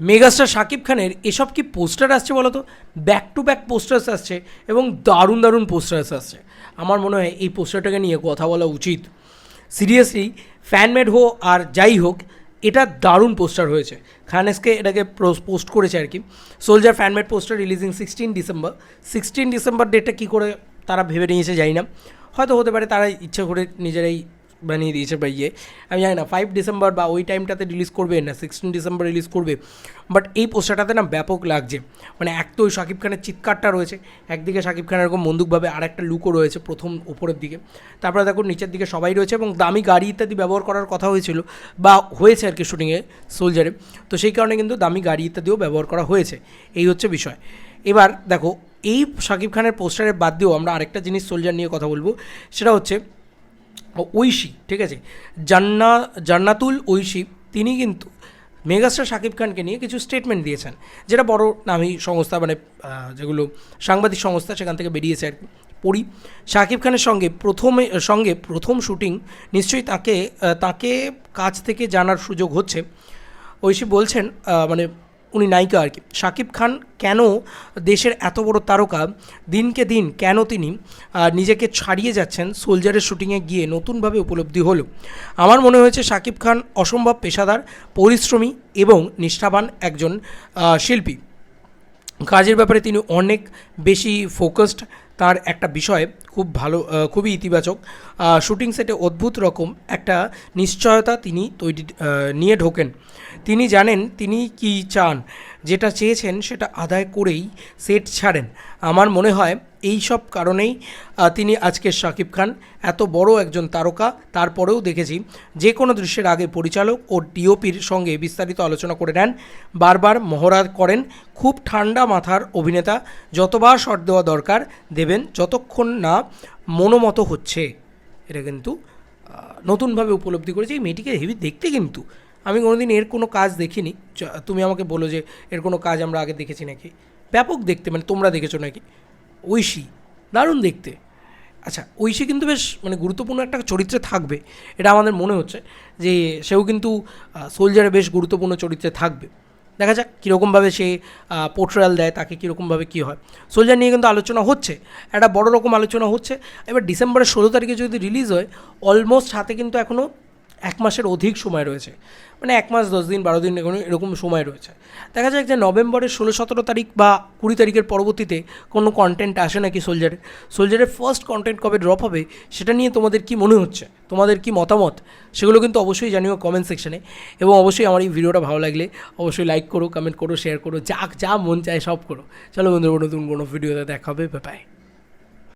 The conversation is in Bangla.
মেগাস্টার শাকিব খানের এসব কি পোস্টার আসছে বলো তো ব্যাক টু ব্যাক পোস্টার্স আসছে এবং দারুণ দারুণ পোস্টার্স আসছে। আমার মনে হয় এই পোস্টারটাকে নিয়ে কথা বলা উচিত। সিরিয়াসলি ফ্যানমেড হোক আর যাই হোক, এটা দারুণ পোস্টার হয়েছে। খানেসকে এটাকে পোস্ট করেছে আর কি। Soldier fanmade poster releasing sixteen December sixteen December ডেটটা কী করে তারা ভেবে নিয়েছে জানি না। হয়তো হতে পারে তারা ইচ্ছা করে নিজেরাই বানিয়ে দিয়েছে বা ইয়ে আমি জানি না ফাইভ ডিসেম্বর বা ওই টাইমটাতে রিলিজ করবে না সিক্সটিন ডিসেম্বর রিলিজ করবে। বাট এই পোস্টারটাতে না ব্যাপক লাগছে। মানে এক তো ওই শাকিব খানের চিৎকারটা রয়েছে, একদিকে শাকিব খানের এরকম বন্দুকভাবে আর একটা লুকও রয়েছে প্রথম উপরের দিকে। তারপরে দেখো নিচের দিকে সবাই রয়েছে এবং দামি গাড়ি ইত্যাদি ব্যবহার করার কথা হয়েছিল বা হয়েছে আর কি শুটিংয়ে সোলজারে তো সেই কারণে কিন্তু দামি গাড়ি ইত্যাদিও ব্যবহার করা হয়েছে। এই হচ্ছে বিষয়। এবার দেখো, এই শাকিব খানের পোস্টারের বাদ দিয়েও আমরা আরেকটা জিনিস সোলজার নিয়ে কথা বলব। সেটা হচ্ছে ঐশী, ঠিক আছে? জান্না, জান্নাতুল ঐশী, তিনি কিন্তু মেগাস্টার শাকিব খানকে নিয়ে কিছু স্টেটমেন্ট দিয়েছেন, যেটা বড় নামী সংস্থা মানে যেগুলো সাংবাদিক সংস্থা সেখান থেকে বেরিয়েছে আর পড়ি, শাকিব খানের সঙ্গে প্রথমে, সঙ্গে প্রথম শুটিং নিশ্চয়ই তাকে তাকে কাছ থেকে জানার সুযোগ হচ্ছে। ঐশী বলছেন মানে উনি নায়িকা আর কি। সাকিব খান কেন দেশের এত বড় তারকা, দিনকে দিন কেন তিনি নিজেকে ছাড়িয়ে যাচ্ছেন সোলজারের শুটিংয়ে গিয়ে নতুনভাবে উপলব্ধি হলো? আমার মনে হয়েছে শাকিব খান অসম্ভব পেশাদার, পরিশ্রমী এবং নিষ্ঠাবান একজন শিল্পী। কাজের ব্যাপারে তিনি অনেক বেশি ফোকাসড তার একটা বিষয় খুব ভালো খুবই ইতিবাচক। শুটিং সেটে অদ্ভুত রকম একটা নিশ্চয়তা তিনি তৈরি নিয়ে ঢোকেন। তিনি জানেন তিনি কি চান। যেটা চেয়েছেন সেটা আদায় করেই সেট ছাড়েন। আমার মনে হয় এই সব কারণেই তিনি আজকে শাকিব খান, এত বড় একজন তারকা, তারপরেও দেখেছি যে কোনো দৃশ্যের আগে পরিচালক ও ডিওপির সঙ্গে বিস্তারিত আলোচনা করে নেন, বারবার মহড়া করেন খুব ঠান্ডা মাথার অভিনেতা, যতবার শট দেওয়া দরকার দেবেন যতক্ষণ না মনোমতো হচ্ছে। এটা কিন্তু নতুনভাবে উপলব্ধি করেছি, এই মেয়েটিকে হেভি দেখতে কিন্তু। আমি কোনোদিন এর কোনো কাজ দেখিনি তুমি আমাকে বলো যে এর কোনো কাজ আমরা আগে দেখেছি নাকি? ব্যাপক দেখতে মানে তোমরা দেখেছ নাকি? ঐশী, দারুণ দেখতে। আচ্ছা ঐশী কিন্তু বেশ মানে গুরুত্বপূর্ণ একটা চরিত্রে থাকবে, এটা আমাদের মনে হচ্ছে যে সেও কিন্তু সোলজারে বেশ গুরুত্বপূর্ণ চরিত্রে থাকবে। দেখা যাক কীরকমভাবে সে পোর্ট্রায়াল দেয়, তাকে কীরকমভাবে কী হয়। সোলজার নিয়ে কিন্তু আলোচনা হচ্ছে, একটা বড় রকম আলোচনা হচ্ছে। এবার ডিসেম্বরের ষোলো তারিখে যদি রিলিজ হয় অলমোস্ট হাতে কিন্তু এখনও এক মাসের অধিক সময় রয়েছে। মানে এক মাস, দশ দিন, বারো দিন এখনও এরকম সময় রয়েছে। দেখা যাক যে নভেম্বরের ষোলো, সতেরো তারিখ বা কুড়ি তারিখের পরবর্তীতে কোনো কন্টেন্ট আসে নাকি সোলজারের সোলজারের ফার্স্ট কন্টেন্ট কবে ড্রপ হবে, সেটা নিয়ে তোমাদের কি মনে হচ্ছে? তোমাদের কি মতামত? সেগুলো কিন্তু অবশ্যই জানিও কমেন্ট সেকশনে এবং অবশ্যই আমার এই ভিডিওটা ভালো লাগলে অবশ্যই লাইক করো কমেন্ট করো শেয়ার করো যা যা মন চায় সব করো। চলো বন্ধুরা, নতুন কোনো ভিডিওতে দেখা হবে বাই